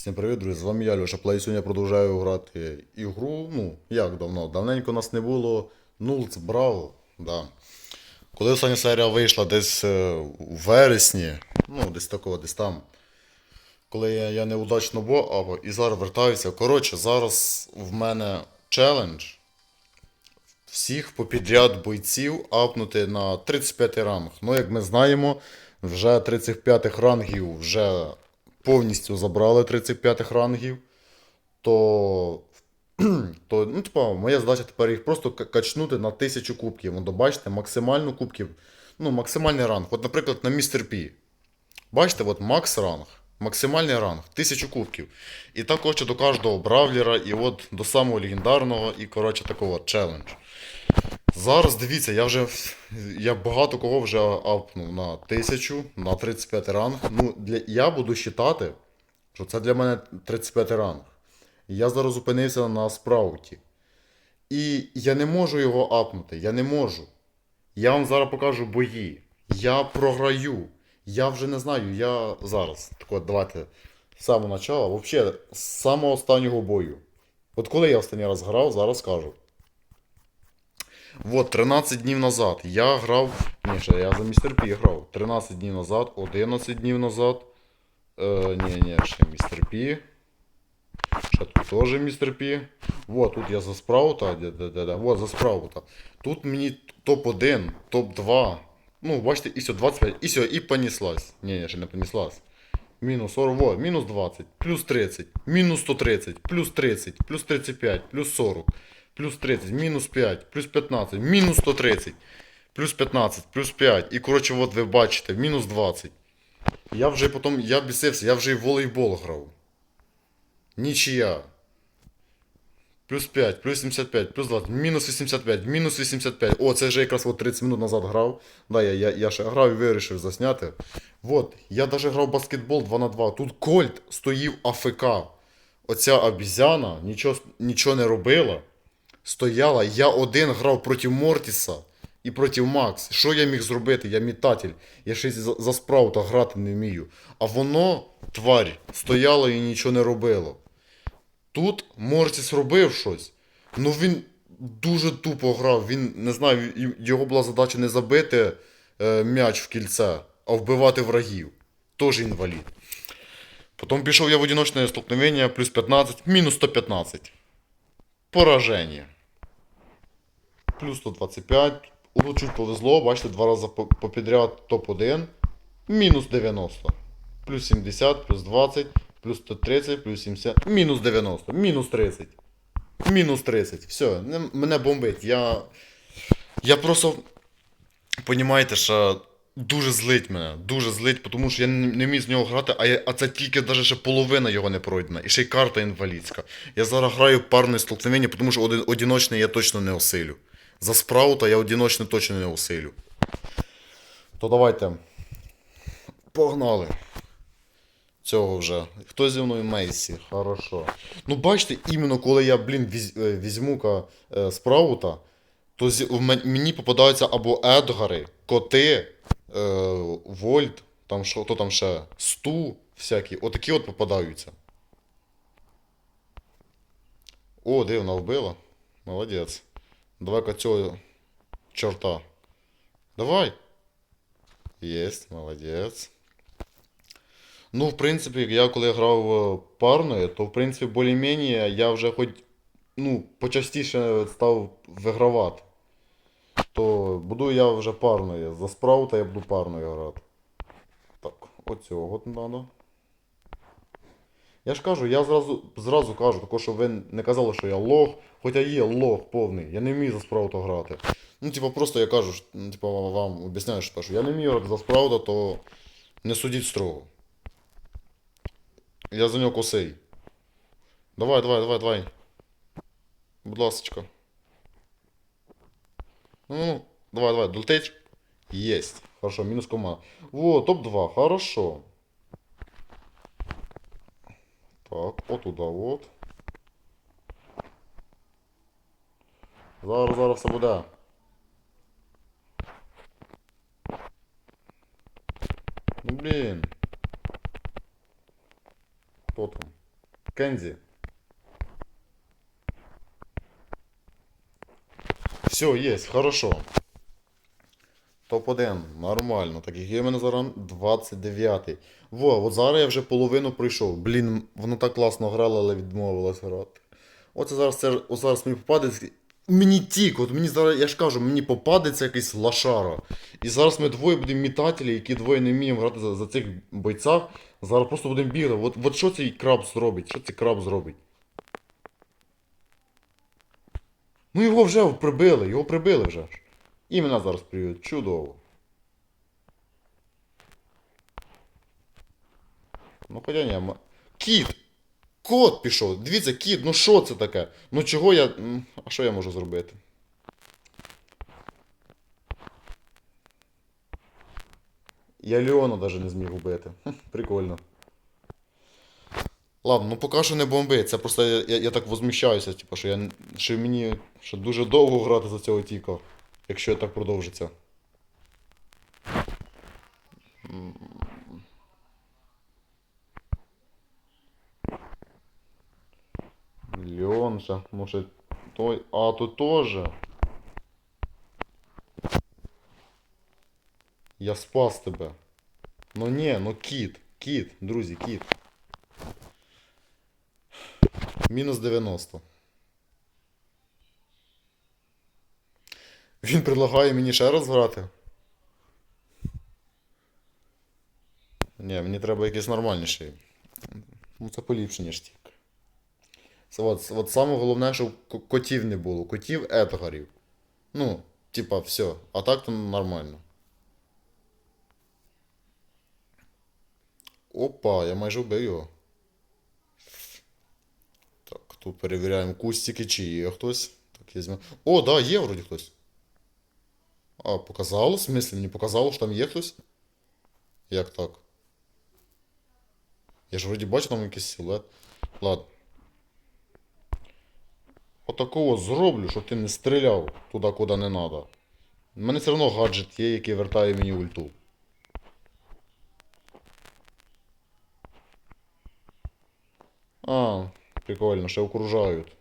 Всім привіт, друзі! З вами я, Льоша Плей. Сьогодні я продовжую грати ігру. Ну, як давно? Давненько нас не було. Нулц Браво. Да. Коли остання серія вийшла десь е, у вересні, ну, десь такого, десь там. Коли я, я неудачно був, або і зараз вертаюся. Коротше, зараз в мене челендж всіх попідряд бойців апнути на 35 ранг. Ну, як ми знаємо, вже 35 рангів вже повністю забрали 35 рангів. То, то ну, типа, моя задача тепер їх просто качнути на 1000 кубків. Ну, бачите, максимальну кубків, ну, максимальний ранг. От, наприклад, на Містер Пі. Бачите, от макс ранг. Максимальний ранг 1000 кубків. І так хоче до кожного бравлера, і от до самого легендарного, і коротше такого челендж. Зараз дивіться, я вже я багато кого вже апнув на 1000, на 35 ранг. Ну, для, я буду вважати, що це для мене 35 ранг. Я зараз зупинився на спрауті. І я не можу його апнути. Я не можу. Я вам зараз покажу бої. Я програю. Я вже не знаю, я зараз. Так от, давайте з самого початку, взагалі, з самого останнього бою. От коли я останній раз грав, зараз скажу. Вот, 13 днів назад я грав. Ні, ще я за містер Пі грав. 13 днів назад, 11 днів назад. Е, ні, ні, ще містер Пі. Ще тут теж містер Пі. Вот, тут я за спраута. Де, де. Вот, за спраута. Тут мені топ-1, топ-2. Ну, бачите, і все, 25. І все, і понеслась. Ні, ні, ще не понеслась. Мінус 40, во, мінус 20, плюс 30, мінус 130, плюс 30, плюс 35, плюс 40, плюс 30, мінус 5, плюс 15, мінус 130, плюс 15, плюс 5. І коротше, от ви бачите, мінус 20. Я вже потім, я бісився, я вже і в волейбол грав. Нічия. Плюс 5, плюс 75, плюс 20, мінус 85, мінус 85. О, це вже якраз от 30 минут назад грав. Да, я, я, я ще грав і вирішив засняти. Вот, я даже грав баскетбол 2 на 2. Тут Кольт стоїв АФК. Оця обізяна нічого, нічого не робила. Стояла. Я один грав проти Мортіса і проти Макс. Що я міг зробити? Я мітатель. Я й за, за спраута грати не вмію. А воно, тварь, стояло і нічого не робило. Тут Мортіс робив щось. Ну він дуже тупо грав. Він не знаю, його була задача не забити е, м'яч в кільце, а вбивати врагів. Тож інвалід. Потім пішов я в одиночне столкновення, плюс 15, мінус 115. Пораження. Плюс 125. Тут чуть повезло, бачите, два рази попідряд топ-1. Мінус 90. Плюс 70, плюс 20, плюс 130, плюс 70, мінус 90, мінус 30. Мінус 30. Все, мене бомбить. Я. Я просто. Понімаєте, що дуже злить мене. Дуже злить, тому що я не, міг з нього грати, а, я, а це тільки навіть ще половина його не пройдена. І ще й карта інвалідська. Я зараз граю парне столкновення, тому що один, одиночний я точно не осилю. За спраута я одиночний точно не осилю. То давайте. Погнали. Цього вже. Хто зі мною Мейсі? Хорошо. Ну, бачите, іменно коли я, блін, візь, е, візьму-ка е, спраута, то зі, в мені попадаються або Едгари, коти, Вольт, там що, хто там ще, Сту, всякі. Отакі от попадаються. О, дивно, вбила. Молодець. Давай-ка цього чорта. Давай. Єсть, молодець. Ну, в принципі, я коли грав е, парною, то в принципі більш-менш я вже хоч ну, почастіше став вигравати. То буду я вже парною. За спраута я буду парною грати. Так, оцього от надо. Я ж кажу, я зразу, зразу кажу, також, щоб ви не казали, що я лох, хоча є лох повний, я не вмію за спраута грати. Ну, типа, просто я кажу, ну, типа, вам об'ясняю, що, що я не вмію за спраута, то не судіть строго. Я за нього косий. Давай, давай, давай, давай. Будь ласочка. Ну, давай, давай, долетить. Есть. Хорошо, минус команда. Во, топ-2, хорошо. Так, от туда, от. Зараз, зараз все буде. Ну, блін. Там? Кензі. Все, є, хорошо. Топ-1, нормально. Так, який у мене зараз 29. Во, от зараз я вже половину пройшов. Блін, воно так класно грало, але відмовилась грати. Оце зараз це от зараз мені попадеться. Мені тік, от мені зараз, я ж кажу, мені попадеться якийсь лашара. І зараз ми двоє будемо мітателі, які двоє не вміємо грати за, за цих бойцях. Зараз просто будемо бігати. От, от що цей краб зробить? Що цей краб зробить? Ну його вже прибили, його прибили вже. І мене зараз приб'ють. Чудово. Ну хоча ні, Кіт! Кот пішов! Дивіться, кіт, ну що це таке? Ну чого я. А що я можу зробити? Я Леона навіть не зміг убити. Прикольно. Ладно, ну поки що не бомби. Це просто я, я, я так возмущаюся, типу, що я що мені ще дуже довго грати за цього тіка, якщо так продовжиться. М. Леон же, може той. А, тут тоже. Я спас тебе. Ну ні, ну кіт, кіт, друзі, кіт. Мінус 90. Він предлагає мені ще раз грати. Ні, мені треба якийсь нормальніший. Ну, це поліпше, ніж тік. Це от, от саме головне, щоб котів не було. Котів Едгарів. Ну, типа, все. А так то нормально. Опа, я майже вбив його. Тут перевіряємо кустики, чи є хтось. Так, візьмемо. О, да, є вроді хтось. А, показало? В смислі, мені показало, що там є хтось? Як так? Я ж вроді бачу там якийсь силует. Ладно. Отакого зроблю, щоб ти не стріляв туди, куди не треба. У мене все одно гаджет є, який вертає мені ульту. А, прикольно, ще окружають.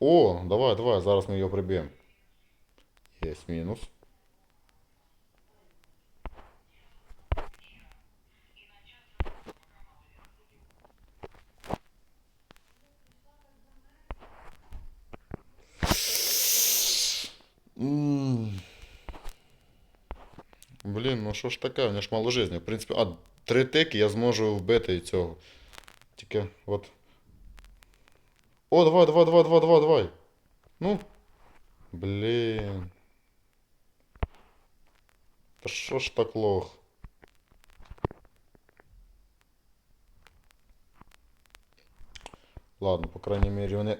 О, давай, давай, зараз ми його приб'ємо. Єсть мінус. М. Блін, ну що ж таке, у мене ж мало жизни. В принципі, а, три тики я зможу вбити і цього. Тільки от. О, давай, давай, давай, давай, давай, давай. Ну. Блін. Та що ж так лох? Ладно, по крайней мере, вони.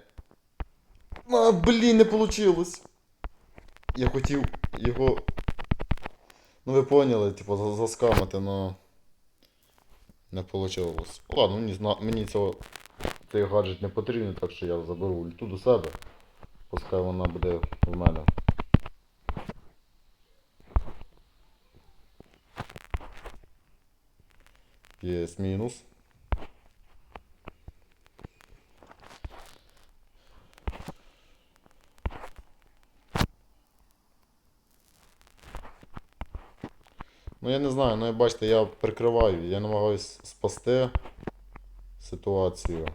А, блін, не получилось. Я хотів його. Ну ви поняли, типу, за- заскамити, но. Не получилось. Ладно, мені, зна... мені цього цей гаджет не потрібен, так що я заберу ульту до себе. Пускай вона буде в мене. Є мінус. Ну я не знаю, ну бачите, я прикриваю, я намагаюсь спасти ситуацію.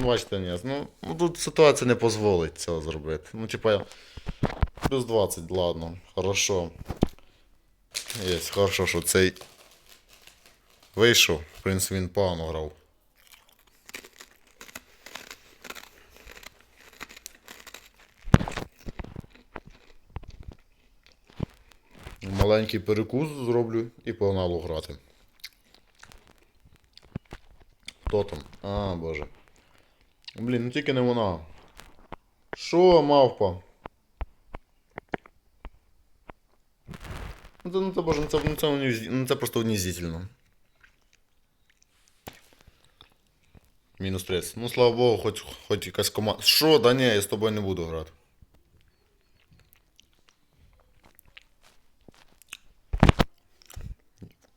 Ну, бачите, ні, ну, ну тут ситуація не дозволить цього зробити. Ну, типа. Плюс 20, ладно, хорошо. Є, хорошо, що цей вийшов. В принципі, він погано грав. Маленький перекус зроблю і погнало грати. Хто там? А, боже. Блін, ну тільки не вона. Що, мавпа? Ну це, ну це боже, ну це, ну це, ну це просто унизительно. Мінус 30. Ну слава Богу, хоч, хоч якась команда. Що? Да ні, я з тобою не буду грати.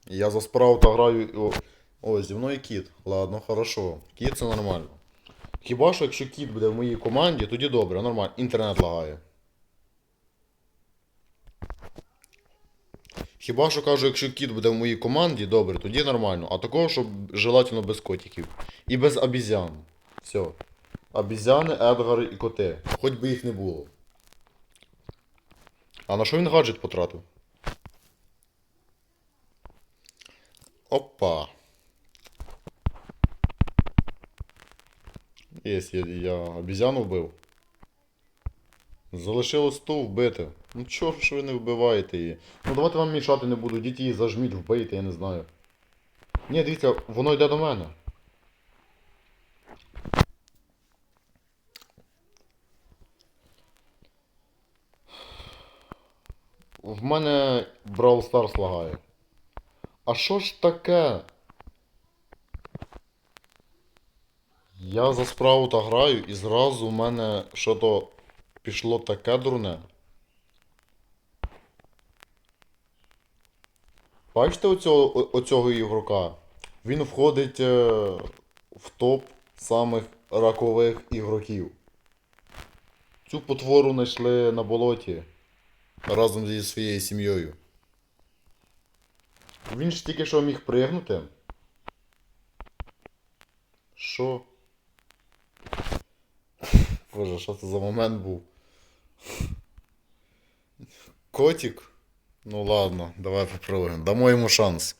Я за спраута граю. О, зі мною кіт. Ладно, хорошо. Кіт це нормально. Хіба що якщо кіт буде в моїй команді, тоді добре, нормально. Інтернет лагає. Хіба що кажу, якщо кіт буде в моїй команді, добре, тоді нормально. А такого, щоб желательно без котиків. І без обізян. Все. Обізяни, Едгари і коти. Хоч би їх не було. А на що він гаджет потратив? Опа. Єсть, я, я обізяну вбив. Залишилось ту вбити. Ну чого ж ви не вбиваєте її? Ну давайте вам мішати не буду, діть її зажміть, вбийте, я не знаю. Ні, дивіться, воно йде до мене. В мене Brawl Stars лагає. А що ж таке? Я за спраута граю і зразу в мене що-то пішло таке дурне. Бачите оцього, оцього ігрока? Він входить е, в топ самих ракових ігроків. Цю потвору знайшли на болоті разом зі своєю сім'єю. Він ж тільки що міг пригнути. Що? Боже, що це за момент був? Котик? Ну ладно, давай попробуємо. Дамо йому шанс.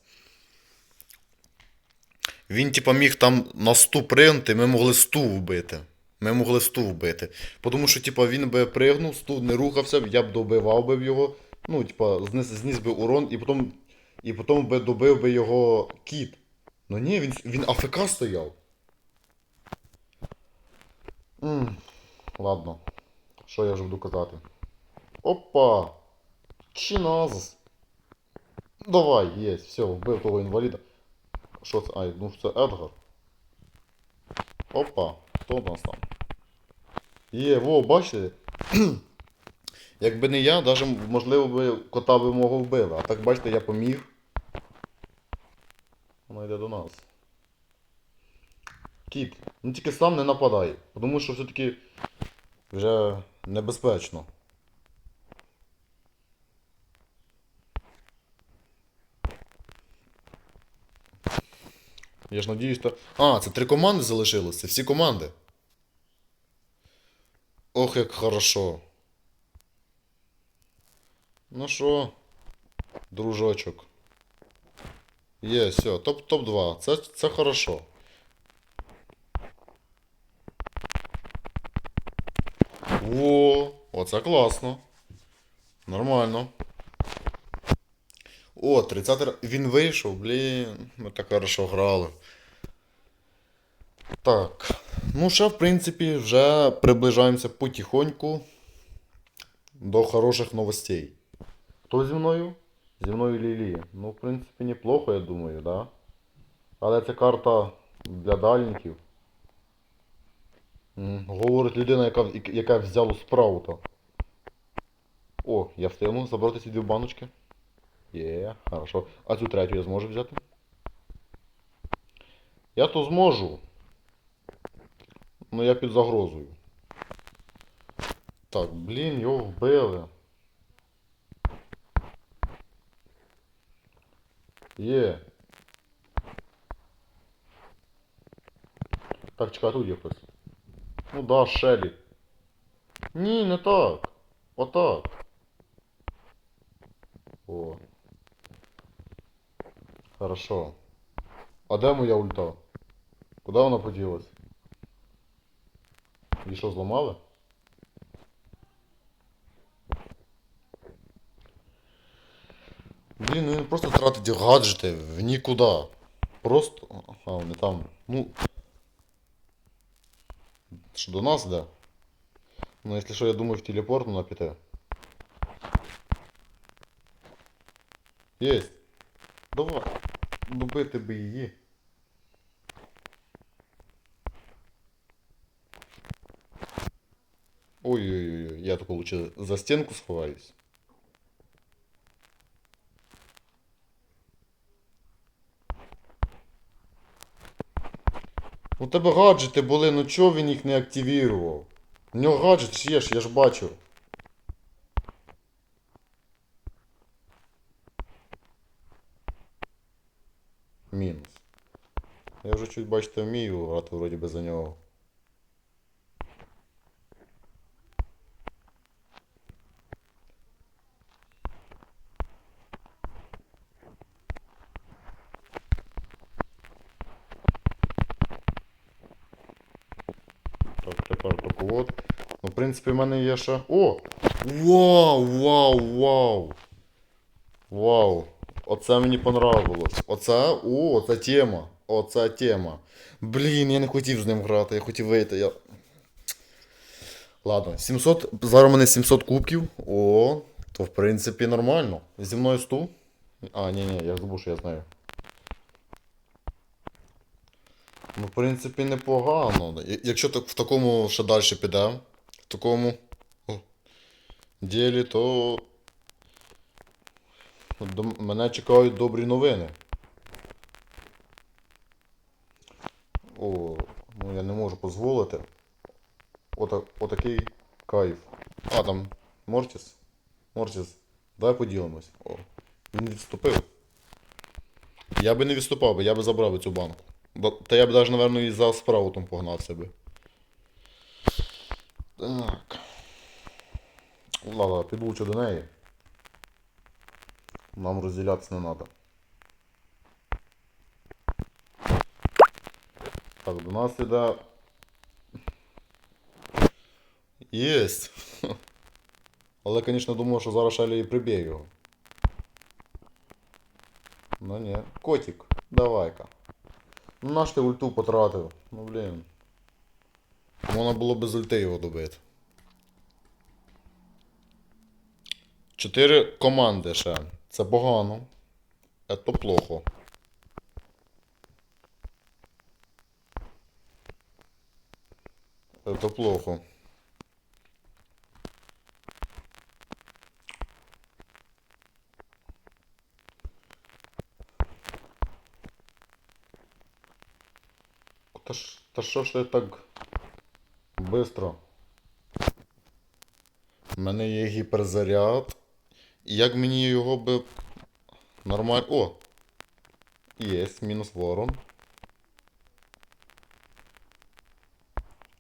Він, типа, міг там на сту пригнути, ми могли сту вбити. Ми могли сту вбити. Тому що, типа, він би пригнув, сту не рухався, я б добивав би його. Ну, типа, зніс, зніс би урон і потім, і потім би добив би його кіт. Ну ні, він, він АФК стояв. М, Ладно. Що я вже буду казати? Опа! Чиназис. Давай, єсть, все, вбив того інваліда. Що це? Ай, ну це Едгар. Опа, хто у нас там? Є, во, бачите? Якби не я, даже, можливо, би кота би мого вбили. А так бачите, я поміг. Вона йде до нас. Кіт, ну тільки сам не нападай. Тому що все-таки вже небезпечно. Я ж надіюсь, то. А, це три команди залишилось, це всі команди. Ох, як хорошо. Ну що, дружочок. Є, все, топ, топ-2. Це, це хорошо. Во, оце класно. Нормально. О, 30 ра- Він вийшов, блін. Ми так хорошо грали. Так. Ну, ще, в принципі, вже приближаємося потихоньку до хороших новостей. Хто зі мною? Зі мною Лілі. Ну, в принципі, неплохо, я думаю, да? Але це карта для дальників. Говорить людина, яка, яка взяла спраута. О, я встигну забрати ці дві баночки. Є, хорошо. А цю третю я зможу взяти? Я то зможу. Ну я під загрозою. Так, блін, його вбили. Є. Так, чекай, тут є хтось. Ну да, Шелі. Ні, не так. Отак. О. Хорошо. А де моя ульта? Куди вона поділась? Її що, зламали? Блін, ну він просто тратить гаджети в нікуди. Просто. А, вони там. Ну. Що до нас, да? Ну, якщо що, я думаю, в телепорт вона піде. Єсть. Давай. Добити би її. Ой-ой-ой, я тут лучше за стенку сховаюсь. У тебе гаджети були, ну чого він їх не активірував? У нього гаджет є ж, я ж бачу. Мінус. Я вже чуть бачите вмію грати вроді би за нього. Так, тепер токовод. Ну, в принципі, в мене є ще. О! Вау! Вау! Вау! Вау! Оце мені понравилось. Оце, о, оце тема. Оце тема. Блін, я не хотів з ним грати, я хотів вийти. Я... Ладно, 700. Зараз у мене 700 кубків. О, то в принципі нормально. Зі мною 100. А, ні, ні, я забув, що я знаю. Ну, в принципі, непогано. Якщо так в такому ще далі піде, такому ділі, то мене чекають добрі новини. О, ну я не можу дозволити. Ота, отакий кайф. А, там Мортіс. Мортіс, давай поділимось. О, він відступив. Я би не відступав, я би забрав цю банку. Та я б навіть, напевно, і за справу там погнався би. Так. Ладно, підлучу до неї. Нам розділятися не треба. Так, до нас іде. Єсть. Але, звісно, думав, що зараз Шалі і приб'є його. Ну ні. Котик, давай-ка. Ну наш ти ульту потратив. Ну блін. Можна було без ульти його добити. Чотири команди ще. Це погано. Це плохо. Это плохо. Та що ж ти так бистро? У мене є гіперзаряд. І Як мені його би нормально. О! Єсть, мінус ворон.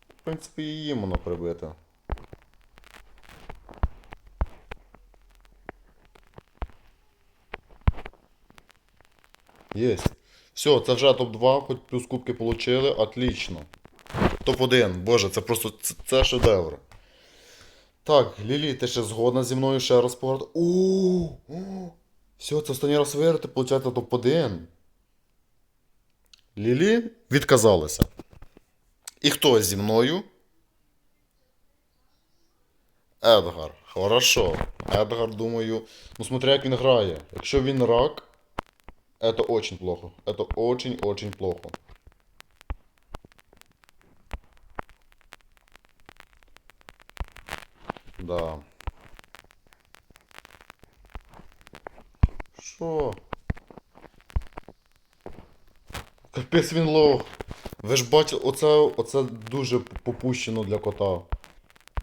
В принципі, її можна прибити. Єсть. Все, це вже топ-2, хоч плюс кубки получили, отлично. Топ-1, боже, це просто це, це шедевр. Так, Лілі, ти ще згодна зі мною ще раз о, все, це останній раз виграти, виходить топ-1. Лілі відказалася. І хто зі мною? Едгар. Хорошо. Едгар, думаю. Ну, смотря як він грає. Якщо він рак, это очень плохо. Это очень-очень плохо. Да. Що? Капець він лох. Ви ж бачите, оце, оце дуже попущено для кота.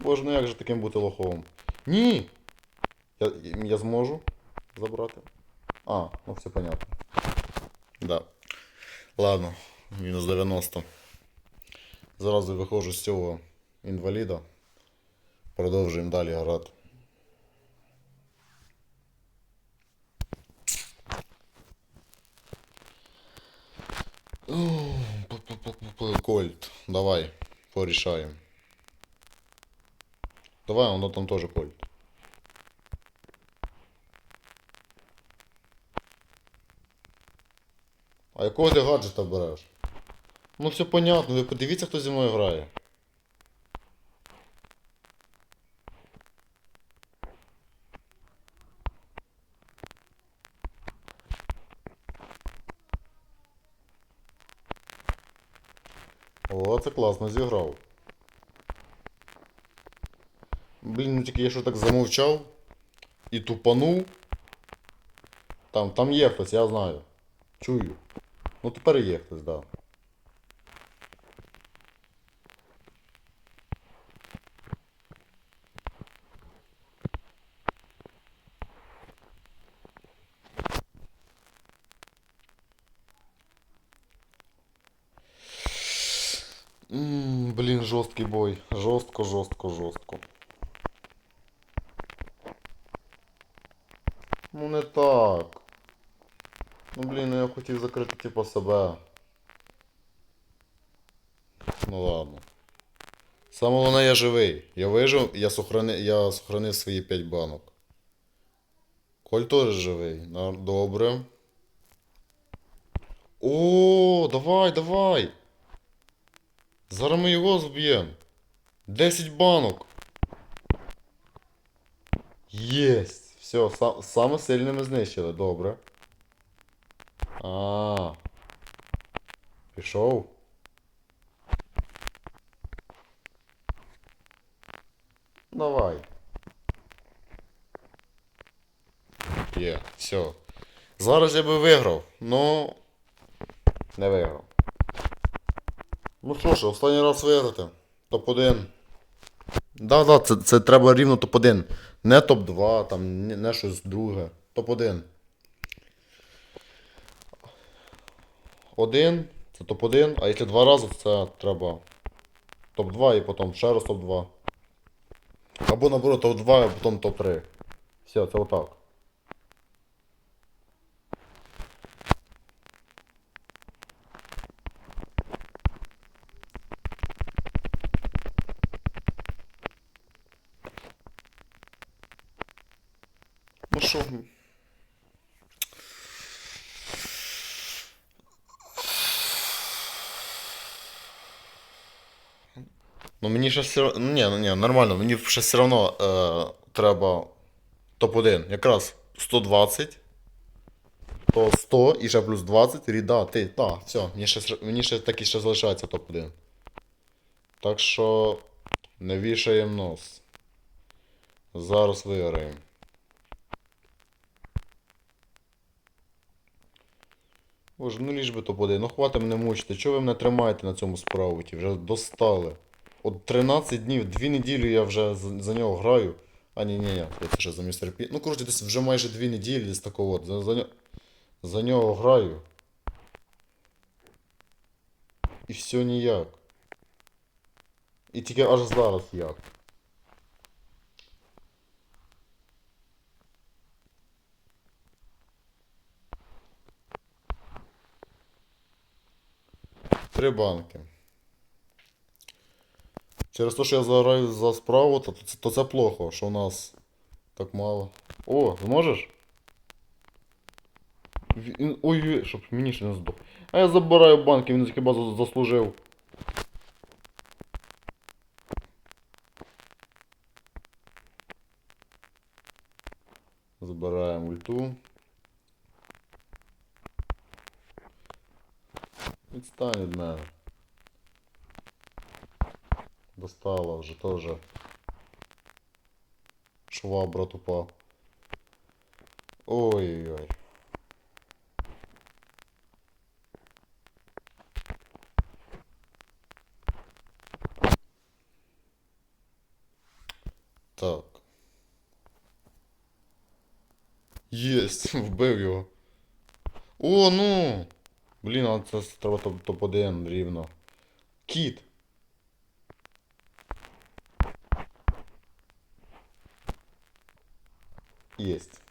Боже, ну як же таким бути лохом? Ні! Я, я зможу забрати? А, ну все понятно. Да. Ладно, мінус 90. Зразу виходжу з цього інваліда. Продовжуємо далі грати. Кольт, давай, порішаємо. Давай, воно там теж кольт. А якого ти гаджета береш? Ну все понятно, ви подивіться, хто зі мною грає. О, це класно зіграв. Блін, ну тільки я що так замовчав і тупанув. Там, там є хтось, я знаю. Чую. Ну тепер є хтось, да. М, Блін, жорсткий бой. Жорстко, жорстко, жорстко. Ну не так. Ну блін, ну я хотів закрити типу себе. Ну ладно. Саме головне, я живий. Я вижив, я сохранив, я сохранив свої 5 банок. Коль теж живий. Добре. О, давай, давай. Зараз ми його зб'ємо. 10 банок. Єсть. Все, са- саме сильне ми знищили, добре. А. Пішов. Давай. Є, все. Зараз я би виграв, но не виграв. Ну що ж, останній раз виграти. Топ-1. Да, да, це, це треба рівно топ-1. Не топ-2, там, не, не щось друге. Топ-1. Один, це топ-1, а якщо два рази, це треба топ-2 і потім ще раз топ-2. Або наоборот топ-2, а потім топ-3. Все, це отак. Ну що? Ну ще все. Ну ні, ну ні, нормально, мені ще все одно е, треба топ-1. Якраз 120. То 100 і ще плюс 20. І да, ти, так, все, мені ще, мені ще таки ще залишається топ-1. Так що не вішаємо нос. Зараз виграємо. Боже, ну ліж би топ-1. Ну хватить мене мучити. Чого ви мене тримаєте на цьому справуті? Вже достали. От 13 днів, 2 неділі я вже за, за нього граю. А ні, ні, ні, це ще за містер Пі. Ну, коротше, десь вже майже 2 неділі десь такого от. За, за, за нього граю. І все ніяк. І тільки аж зараз як. Три банки. Через те, що я заграю за справу, то, то, це, плохо, що у нас так мало. О, зможеш? Він- Ой, щоб мені ще не здох. А я забираю банки, він хіба заслужив. Забираємо ульту. Відстань від мене. Достала вже теж. Швабра тупа. Ой-ой-ой. Так. Єсть, вбив його. О, ну! Блін, а це треба топ- топ-1 рівно. Кіт. Єсть.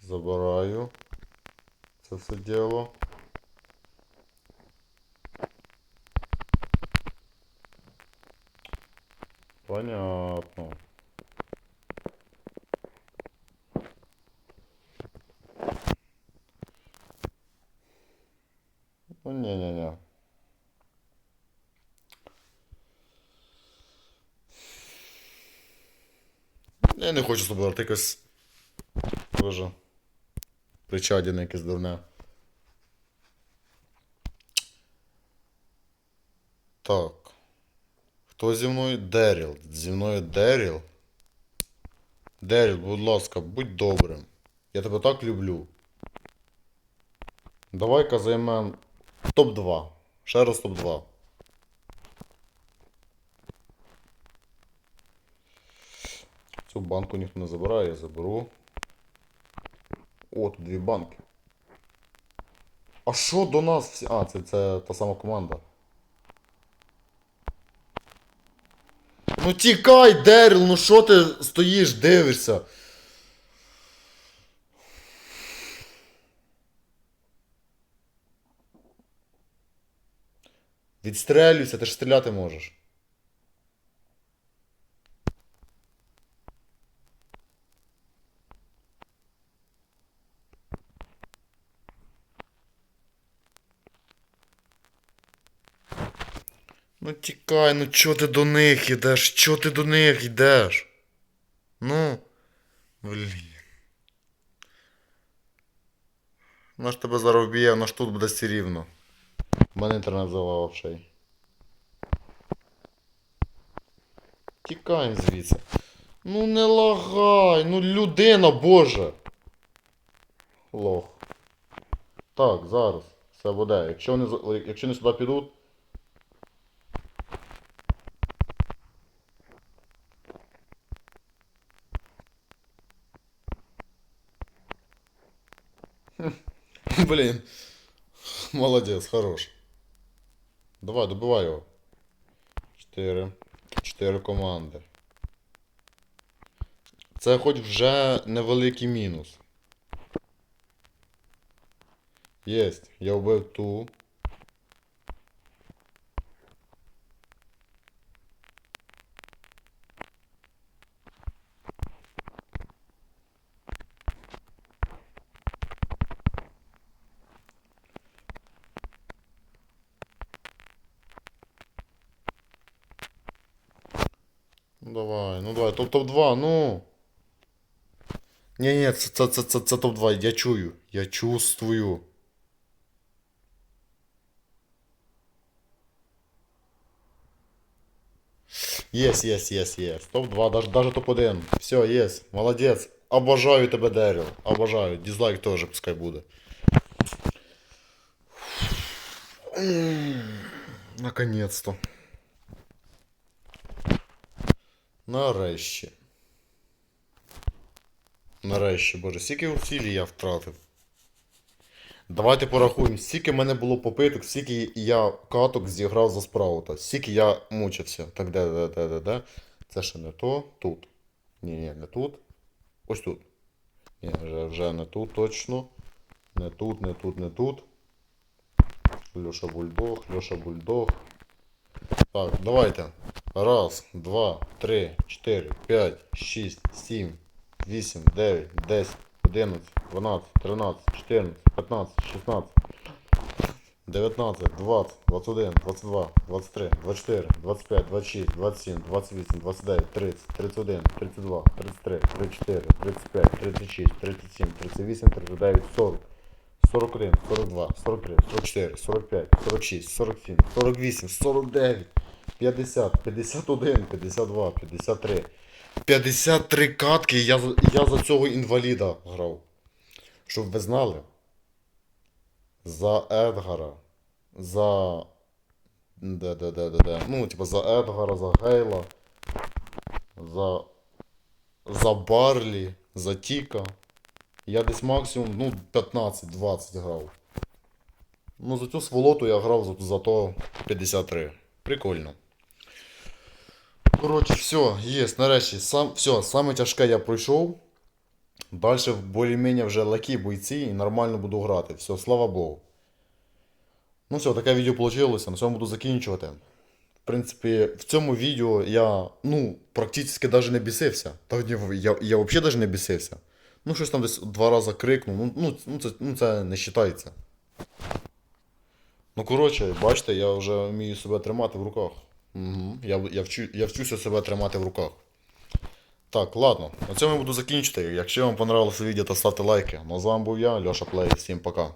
Забираю. Це все діло. Понятно. Не хочу забирати якось. Боже. Причадіне якесь дурне. Так. Хто зі мною? Деріл. Зі мною Деріл. Деріл, будь ласка, будь добрим. Я тебе так люблю. Давай-ка займем топ-2. Ще раз топ-2. Цю банку ніхто не забирає, я заберу. О, тут дві банки. А що до нас всі. А, це, це та сама команда. Ну тікай, Деріл, ну що ти стоїш, дивишся? Відстрелюйся, ти ж стріляти можеш. Ну тікай, ну чо ти до них йдеш? Чо ти до них йдеш? Ну. Блін. Наш тебе зараз вб'є, наш тут буде все рівно. Мене інтернет завалив ще й. Тікаємо звідси. Ну не лагай, ну людина, боже. Лох. Так, зараз. Все буде. Якщо вони, якщо вони сюди підуть. Блін. Молодец, хорош. Давай, добивай його. Чотири. Чотири команди. Це хоч вже невеликий мінус. Єсть. Я вбив ту. давай, ну давай, топ топ 2 ну. Ні, ні, це, це, це, це, це топ 2 я чую. Я чувствую. Єс, єс, єс, єс. Топ 2, даже, даже топ 1. Все, єс. Молодець. Обожаю тебе, Деріл. Обожаю. Дизлайк теж пускай буде. Наконец-то. Нарешті. Нарешті, боже, скільки усілі я втратив. Давайте порахуємо, скільки в мене було попиток, скільки я каток зіграв за спраута, скільки я мучився. Так, де, де, де, де, де? Це ще не то, тут. Ні, ні, не тут. Ось тут. Ні, вже, вже не тут точно. Не тут, не тут, не тут. Льоша Бульдог, Льоша Бульдог. Так, давайте. Раз, два, три, чотири, п'ять, шість, сім, вісім, дев'ять, десять, одинадцять, дванадцять, тринадцять, чотирнадцять, п'ятнадцять, шістнадцять, дев'ятнадцять, двадцять, двадцять один, двадцять два, двадцять три, двадцять чотири, двадцять п'ять, двадцять шість, двадцять сім, двадцять вісім, двадцять дев'ять, тридцять, тридцять один, тридцять два, тридцять три, тридцять чотири, тридцять п'ять, тридцять шість, тридцять сім, тридцять вісім, тридцять дев'ять, сорок. 41, 42, 43, 44, 45, 46, 47, 48, 49, 50, 51, 52, 53. 53 катки я, я за цього інваліда грав. Щоб ви знали. За Едгара. За. Де, де, де, де, де. Ну, типа за Едгара, за Гейла. За. За Барлі, за Тіка. Я десь максимум ну, 15-20 грав. Ну, за цю сволоту я грав за, за то 53. Прикольно. Коротше, все, є, нарешті. Сам, все, саме тяжке я пройшов. Далі більш-менш вже лакі бойці і нормально буду грати. Все, слава Богу. Ну все, таке відео вийшло. На цьому буду закінчувати. В принципі, в цьому відео я, ну, практично навіть не бісився. Та я, я взагалі навіть не бісився. Ну, щось там десь два рази крикнув. Ну, ну, ну, це, ну, це не вважається. Ну, коротше, бачите, я вже вмію себе тримати в руках. Угу. Я, я, вчу, я вчуся себе тримати в руках. Так, ладно, на цьому я буду закінчити. Якщо вам понравилося відео, то ставте лайки. Ну з вами був я, Льоша Плей. Всім пока.